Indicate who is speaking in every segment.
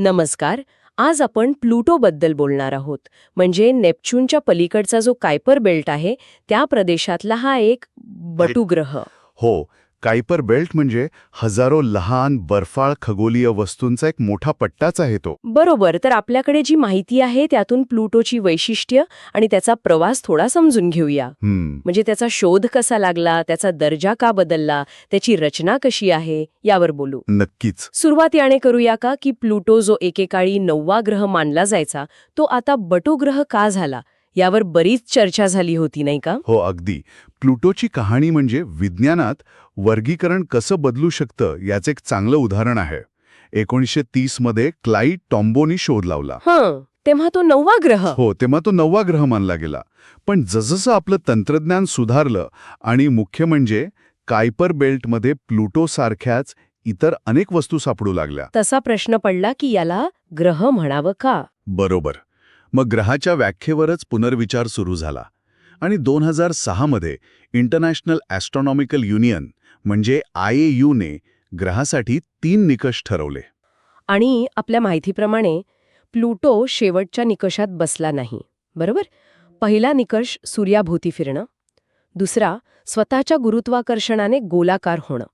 Speaker 1: नमस्कार आज आपण प्लुटोबद्दल बोलणार आहोत. म्हणजे नेपच्यूनच्या पलीकडचा जो कायपर बेल्ट आहे त्या प्रदेशातला हा एक बटुग्रह.
Speaker 2: हो कायपर बेल्ट म्हणजे हजारो लहान बर्फाळ खगोलीय वस्तूंचा एक मोठा पट्टाच आहे तो.
Speaker 1: बरोबर तर आपल्याकडे जी माहिती आहे त्यातून प्लुटोची वैशिष्ट्य आणि त्याचा प्रवास थोडा समजून घेऊया. म्हणजे त्याचा शोध कसा लागला त्याचा दर्जा का बदलला त्याची रचना कशी आहे यावर बोलू.
Speaker 2: नक्कीच.
Speaker 1: सुरुवात याने करूया का की प्लुटो जो एकेकाळी नववा ग्रह मानला जायचा तो आता बटुग्रह का झाला? यावर बरीच चर्चा झाली होती नाही का?
Speaker 2: हो अगदी. प्लुटोची कहाणी म्हणजे विज्ञानात वर्गीकरण कसं बदलू शकतं याचं एक चांगलं उदाहरण आहे. एकोणीसशे तीसमध्ये क्लाईड टॉम्बोनी शोध लावला.
Speaker 1: हं तेव्हा तो नववा ग्रह.
Speaker 2: हो तेव्हा तो नववा ग्रह मानला गेला. पण जसजसं आपलं तंत्रज्ञान सुधारलं आणि मुख्य म्हणजे कायपर बेल्टमध्ये प्लुटोसारख्याच इतर अनेक वस्तू सापडू लागल्या.
Speaker 1: तसा प्रश्न पडला की याला ग्रह म्हणावं का?
Speaker 2: बरोबर. मग ग्रहाच्या व्याख्येवरच पुनर्विचार सुरू झाला. आणि दोन हजार सहामध्ये इंटरनॅशनल ॲस्ट्रॉनॉमिकल युनियन म्हणजे आय ने ग्रहासाठी तीन निकष ठरवले.
Speaker 1: आणि आपल्या माहितीप्रमाणे प्लुटो शेवटच्या निकषात बसला नाही बरोबर? पहिला निकष सूर्याभोवती फिरणं दुसरा स्वतःच्या गुरुत्वाकर्षणाने गोलाकार होणं.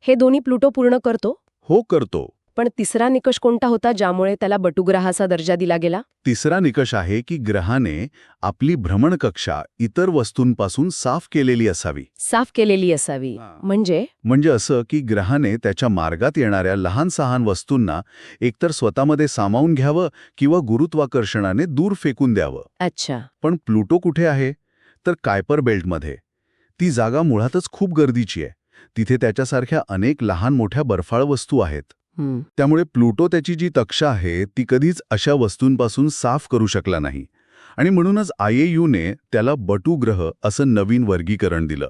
Speaker 1: हे दोन्ही प्लुटो पूर्ण करतो?
Speaker 2: हो करतो.
Speaker 1: पण तिसरा निकष कोणता होता ज्यामुळे त्याला बटुग्रहाचा दर्जा दिला गेला?
Speaker 2: तिसरा निकष आहे की ग्रहाने आपली भ्रमणकक्षा इतर वस्तूंपासून साफ केलेली असावी.
Speaker 1: साफ केलेली असावी. म्हणजे?
Speaker 2: म्हणजे असं की ग्रहाने त्याच्या मार्गात येणाऱ्या लहान सहान वस्तूंना एकतर स्वतःमध्ये सामावून घ्यावं किंवा गुरुत्वाकर्षणाने दूर फेकून द्यावं.
Speaker 1: अच्छा.
Speaker 2: पण प्लुटो कुठे आहे? तर कायपर बेल्टमध्ये. ती जागा मुळातच खूप गर्दीची आहे. तिथे त्याच्यासारख्या अनेक लहान मोठ्या बर्फाळ वस्तू आहेत. त्यामुळे प्लुटो त्याची जी कक्षा आहे ती कधीच अशा वस्तूंपासून साफ करू शकला नाही. आणि म्हणूनच आय ने त्याला बटुग्रह असं नवीन वर्गीकरण दिलं.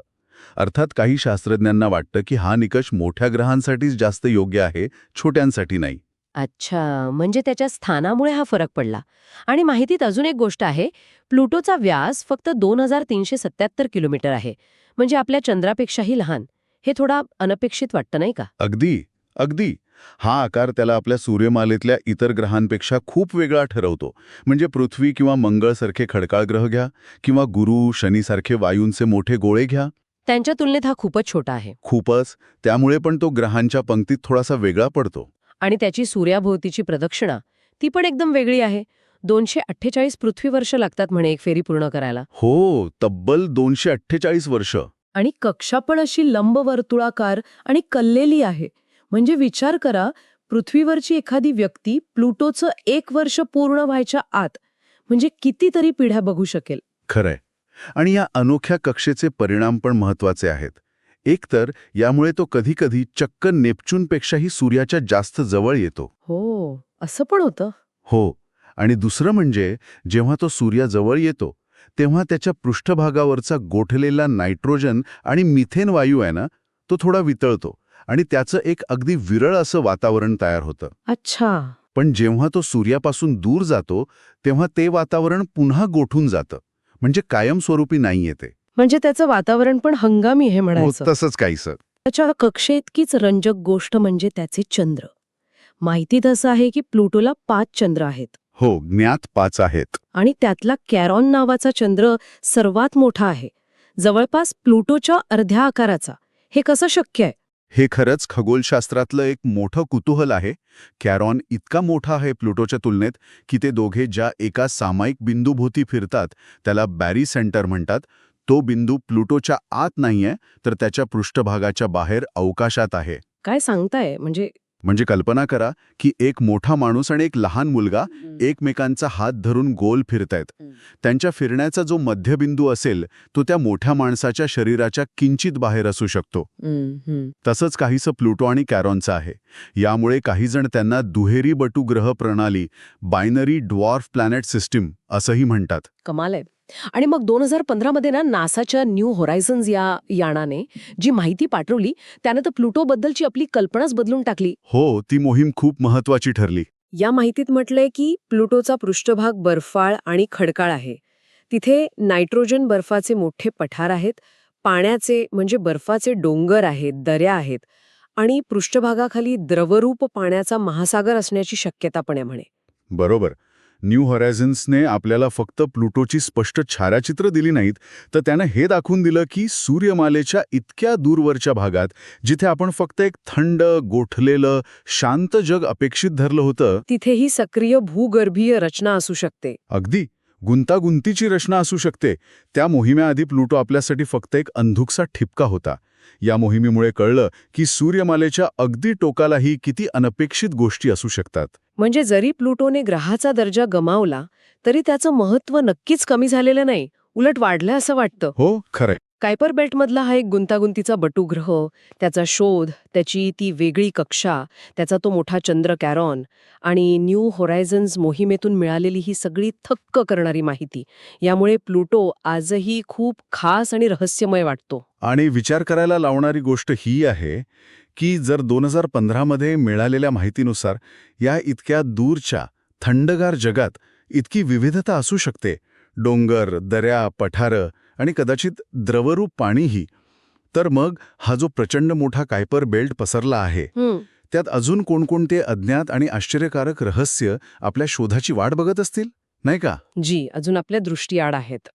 Speaker 2: अर्थात काही शास्त्रज्ञांना वाटतं की हा निकष मोठ्या ग्रहांसाठीच जास्त योग्य आहे छोट्यांसाठी नाही.
Speaker 1: अच्छा म्हणजे त्याच्या स्थानामुळे हा फरक पडला. आणि माहितीत अजून एक गोष्ट आहे प्लुटोचा व्यास फक्त दोन हजार तीनशे सत्याहत्तर किलोमीटर आहे. म्हणजे आपल्या चंद्रापेक्षाही लहान. हे थोडा अनपेक्षित वाटतं नाही का?
Speaker 2: अगदी. अगदी. हा आकार त्याला आपल्या सूर्यमालेतल्या इतर ग्रहांपेक्षा खूप वेगळा ठरवतो. म्हणजे पृथ्वी किंवा मंगळसारखे खडकाळ ग्रह घ्या किंवा गुरु शनीसारखे वायूंचे मोठे गोळे घ्या.
Speaker 1: त्यांच्या तुलनेत हा खूपच छोटा आहे.
Speaker 2: खूपच. त्यामुळे पण तो ग्रहांच्या पंक्तीत थोडासा वेगळा पडतो.
Speaker 1: आणि त्याची सूर्याभोवतीची प्रदक्षिणा ती पण एकदम वेगळी आहे. दोनशे अठ्ठेचाळीस पृथ्वी वर्ष लागतात म्हणे एक फेरी पूर्ण करायला.
Speaker 2: हो तब्बल दोनशे अठ्ठेचाळीस वर्ष.
Speaker 1: आणि कक्षा पण अशी लंबवर्तुळाकार आणि कल्लेली आहे. म्हणजे विचार करा पृथ्वीवरची एखादी व्यक्ती प्लुटोचं एक वर्ष पूर्ण व्हायच्या आत म्हणजे कितीतरी पिढ्या बघू शकेल.
Speaker 2: खरंय. आणि या अनोख्या कक्षेचे परिणाम पण महत्त्वाचे आहेत. एकतर यामुळे तो कधीकधी चक्क नेपच्यूनपेक्षाही सूर्याच्या जास्त जवळ येतो.
Speaker 1: हो असं पण होतं.
Speaker 2: हो आणि दुसरं म्हणजे जेव्हा तो सूर्याजवळ येतो तेव्हा त्याच्या पृष्ठभागावरचा गोठलेला नायट्रोजन आणि मिथेन वायू आहे ना तो थोडा वितळतो. आणि त्याचं एक अगदी विरळ असं वातावरण तयार होतं.
Speaker 1: अच्छा.
Speaker 2: पण जेव्हा तो सूर्यापासून दूर जातो तेव्हा ते वातावरण पुन्हा गोठून जातं. म्हणजे कायमस्वरूपी नाही येते
Speaker 1: म्हणजे त्याचं वातावरण पण हंगामी हे
Speaker 2: हो
Speaker 1: म्हणायचं.
Speaker 2: तसंच काहीसं.
Speaker 1: त्याच्या कक्षेइतकीच रंजक गोष्ट म्हणजे त्याचे चंद्र. माहितीत असं आहे की प्लुटोला पाच चंद्र आहेत.
Speaker 2: हो ज्ञात पाच आहेत.
Speaker 1: आणि त्यातला कॅरॉन नावाचा चंद्र सर्वात मोठा आहे. जवळपास प्लुटोच्या अर्ध्या आकाराचा. हे कसं शक्य आहे?
Speaker 2: हे खरंच खगोलशास्त्रातलं एक मोठं कुतूहल आहे. कॅरॉन इतका मोठा आहे प्लुटोच्या तुलनेत की ते दोघे ज्या एका सामायिक बिंदूभोवती फिरतात त्याला बॅरी सेंटर म्हणतात. तो बिंदू प्लुटोच्या आत नाहीये तर त्याच्या पृष्ठभागाच्या बाहेर अवकाशात आहे.
Speaker 1: काय सांगताय? म्हणजे
Speaker 2: म्हणजे कल्पना करा की एक मोठा माणूस आणि एक लहान मुलगा एकमेकांचा हात धरून गोल फिरतायत. त्यांच्या फिरण्याचा जो मध्यबिंदू असेल तो त्या मोठ्या माणसाच्या शरीराच्या किंचित बाहेर असू शकतो. तसंच काहीसं प्लुटो आणि कॅरॉनचं आहे. यामुळे काहीजण त्यांना दुहेरी बटू ग्रह प्रणाली बायनरी ड्वॉर्फ प्लॅनेट सिस्टीम असंही म्हणतात.
Speaker 1: कमाल आहे आणि मग दोन हजार पंधरामध्ये ना नासाच्या न्यू होरायझन्स या यानाने जी माहिती पाठवली त्यानं तर प्लुटोबद्दलची आपली कल्पनाच बदलून टाकली.
Speaker 2: हो ती मोहीम खूप महत्वाची ठरली.
Speaker 1: या माहितीत म्हटलंय की प्लुटोचा पृष्ठभाग बर्फाळ आणि खडकाळ आहे. तिथे नायट्रोजन बर्फाचे मोठे पठार आहेत पाण्याचे म्हणजे बर्फाचे डोंगर आहेत दऱ्या आहेत आणि पृष्ठभागाखाली द्रवरूप पाण्याचा महासागर असण्याची शक्यता पण आहे म्हणे.
Speaker 2: बरोबर. न्यू हॉरायझन्सने आपल्याला फक्त प्लुटोची स्पष्ट छायाचित्र दिली नाहीत तर त्यानं हे दाखवून दिलं की सूर्यमालेच्या इतक्या दूरवरच्या भागात जिथे आपण फक्त एक थंड गोठलेलं शांत जग अपेक्षित धरलं होतं
Speaker 1: तिथेही सक्रिय भूगर्भीय रचना असू शकते.
Speaker 2: अगदी. गुंतागुंतीची रचना असू शकते. त्या मोहिमेआधी प्लुटो आपल्यासाठी फक्त एक अंधुकसा ठिपका होता. या मोहिमेमुळे कळलं की सूर्यमालेच्या अगदी टोकालाही किती अनपेक्षित गोष्टी असू शकतात.
Speaker 1: म्हणजे जरी प्लुटोने ग्रहाचा दर्जा गमावला तरी त्याचं महत्त्व नक्कीच कमी झालेलं नाही उलट वाढलं असं वाटतं.
Speaker 2: हो खरंय.
Speaker 1: कायपर बेल्टमधला हा एक गुंतागुंतीचा बटुग्रह त्याचा शोध त्याची ती वेगळी कक्षा त्याचा तो मोठा चंद्र कॅरॉन आणि न्यू होरायझन्स मोहिमेतून मिळालेली ही सगळी थक्क करणारी माहिती. यामुळे प्लुटो आजही खूप खास आणि रहस्यमय वाटतो.
Speaker 2: आणि विचार करायला लावणारी गोष्ट ही आहे की जर दोन हजार पंधरामध्ये मिळालेल्या माहितीनुसार या इतक्या दूरच्या थंडगार जगात इतकी विविधता असू शकते. डोंगर दऱ्या पठारं आणि कदाचित द्रवरूप पाणीही. तर मग हा जो प्रचंड मोठा कायपर बेल्ट पसरला आहे
Speaker 1: हं,
Speaker 2: त्यात अजून कोणकोणते अज्ञात आणि आश्चर्यकारक रहस्य आपल्या शोधाची वाट बघत असतील? नाही का?
Speaker 1: जी अजून आपल्या दृष्टीआड आहेत.